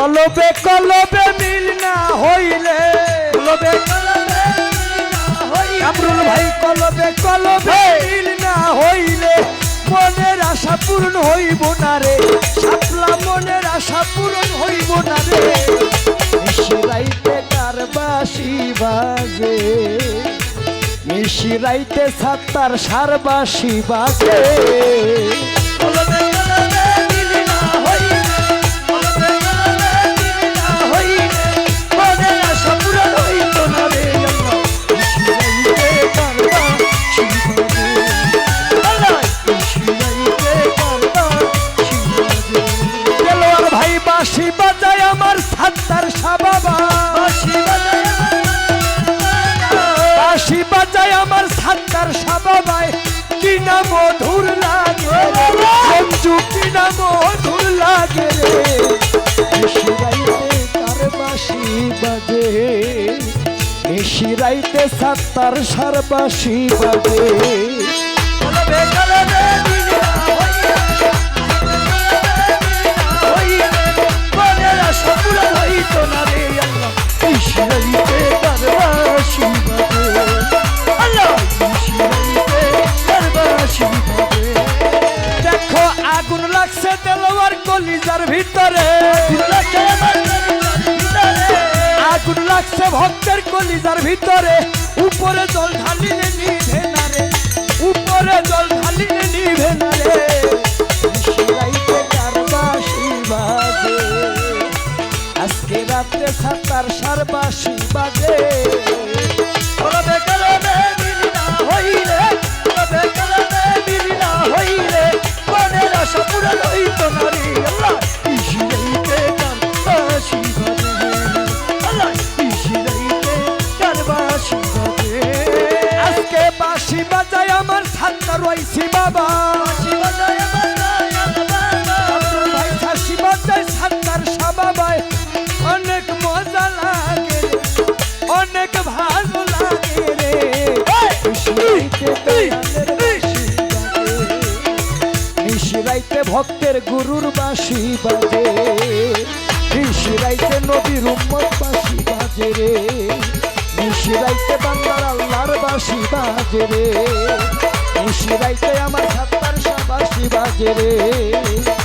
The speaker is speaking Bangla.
কলবে কলবে মিল না হইলে। কলবে কামরুল ভাই কলবে কলবে মিল না হইলে। মনের আশা পূরণ হইব না রে। সাপলা মনের আশা পূরণ হইব না রে। মিশিরাইতে কার বাসি বাজে। মিশিরাইতে সাত্তার সার বাসি বাজে। কলবে ভাই বাজায় আমার সাত্তার সাবাবা। বাঁশি বাজায় বাঁশি বাজায় আমার সাত্তার সাবাবায় কি না মধুর লাগে রে। সঞ্জু কি না মধুর লাগে রে। কার বাঁশি বাজে? নিশিরাইতে সাত্তার সার বাঁশি বাজে। ভিতরে। আগুন লাগছে ভক্তের কলিজার ভিতরে। উপরে জল ঢালিলে নিভে না রে। উপরে জল ঢালিলে নিভে না রে। আজকে রাত্রে সাতার সার বাঁশি বাজে। হইলে হইলে মনের আশা পূরণ হইত না বাজায় আমার সাতটা রয়েছি বাবা। ভাই শাসি বাজায় সাতটার সাবাবায় অনেক মজা লাগে অনেক ভালো লাগে রে। নিশিরাইতে ভক্তের গুরুর বাঁশি বাজে। নিশিরাইতে নবীর উম্মত বাঁশি বাজে রে। নিশিরাইতে বাংলার বাঁশি বাজে রে। নিশিরাইতে আমার সাতার সাবাসি বাজে রে।